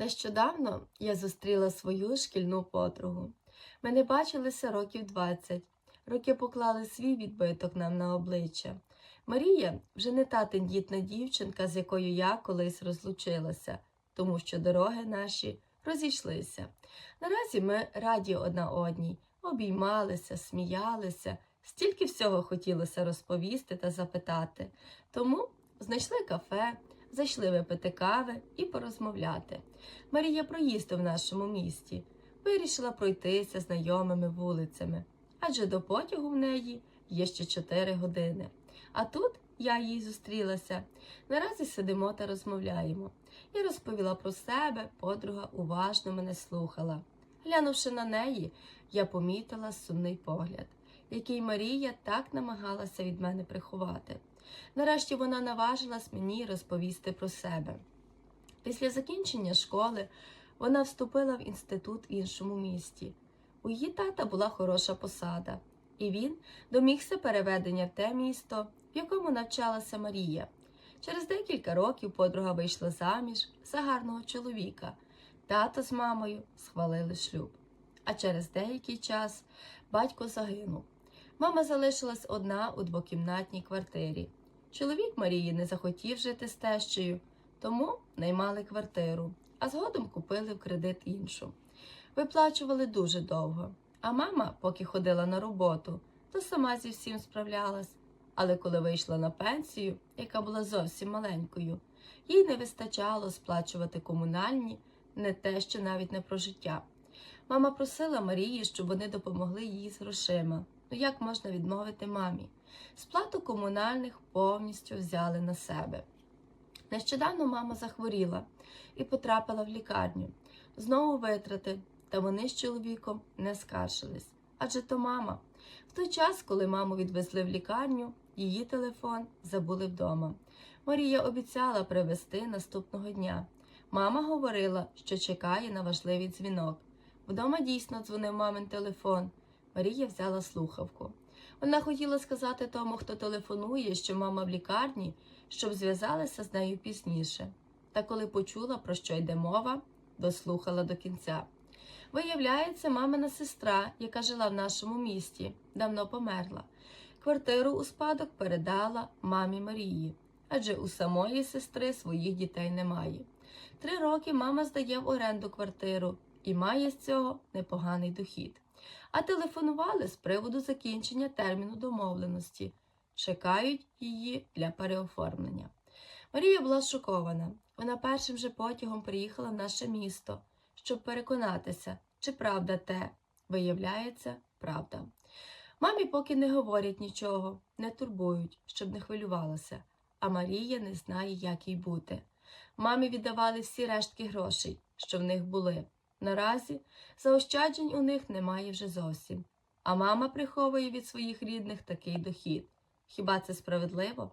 Нещодавно я зустріла свою шкільну подругу. Ми не бачилися років 20. Роки поклали свій відбиток нам на обличчя. Марія вже не та тендітна дівчинка, з якою я колись розлучилася, тому що дороги наші розійшлися. Наразі ми раді одна одній, обіймалися, сміялися, стільки всього хотілося розповісти та запитати. Тому знайшли кафе, зайшли випити кави і порозмовляти. Марія проїзду в нашому місті. Вирішила пройтися знайомими вулицями, адже до потягу в неї є ще 4 години. А тут я їй зустрілася. Наразі сидимо та розмовляємо. Я розповіла про себе, подруга уважно мене слухала. Глянувши на неї, я помітила сумний погляд, який Марія так намагалася від мене приховати. Нарешті вона наважилась мені розповісти про себе. Після закінчення школи вона вступила в інститут в іншому місті. У її тата була хороша посада, і він домігся переведення в те місто, в якому навчалася Марія. Через декілька років подруга вийшла заміж за гарного чоловіка. Тато з мамою схвалили шлюб. А через деякий час батько загинув. Мама залишилась одна у двокімнатній квартирі. Чоловік Марії не захотів жити з тещею, тому наймали квартиру, а згодом купили в кредит іншу. Виплачували дуже довго. А мама, поки ходила на роботу, то сама зі всім справлялась. Але коли вийшла на пенсію, яка була зовсім маленькою, їй не вистачало сплачувати комунальні, не те, що навіть не про життя. Мама просила Марії, щоб вони допомогли їй з грошима. Ну як можна відмовити мамі? Сплату комунальних повністю взяли на себе. Нещодавно мама захворіла і потрапила в лікарню. Знову витрати, та вони з чоловіком не скаржились. Адже то мама. В той час, коли маму відвезли в лікарню, її телефон забули вдома. Марія обіцяла привезти наступного дня. Мама говорила, що чекає на важливий дзвінок. Вдома дійсно дзвонив мамин телефон. Марія взяла слухавку. Вона хотіла сказати тому, хто телефонує, що мама в лікарні, щоб зв'язалися з нею пізніше. Та коли почула, про що йде мова, дослухала до кінця. Виявляється, мамина сестра, яка жила в нашому місті, давно померла. Квартиру у спадок передала мамі Марії, адже у самої сестри своїх дітей немає. Три роки мама здає в оренду квартиру і має з цього непоганий дохід. А телефонували з приводу закінчення терміну домовленості. Чекають її для переоформлення. Марія була шокована. Вона першим же потягом приїхала в наше місто, щоб переконатися, чи правда те, виявляється, правда. Мамі поки не говорять нічого, не турбують, щоб не хвилювалася, а Марія не знає, як їй бути. Мамі віддавали всі рештки грошей, що в них були. Наразі заощаджень у них немає вже зовсім, а мама приховує від своїх рідних такий дохід. Хіба це справедливо?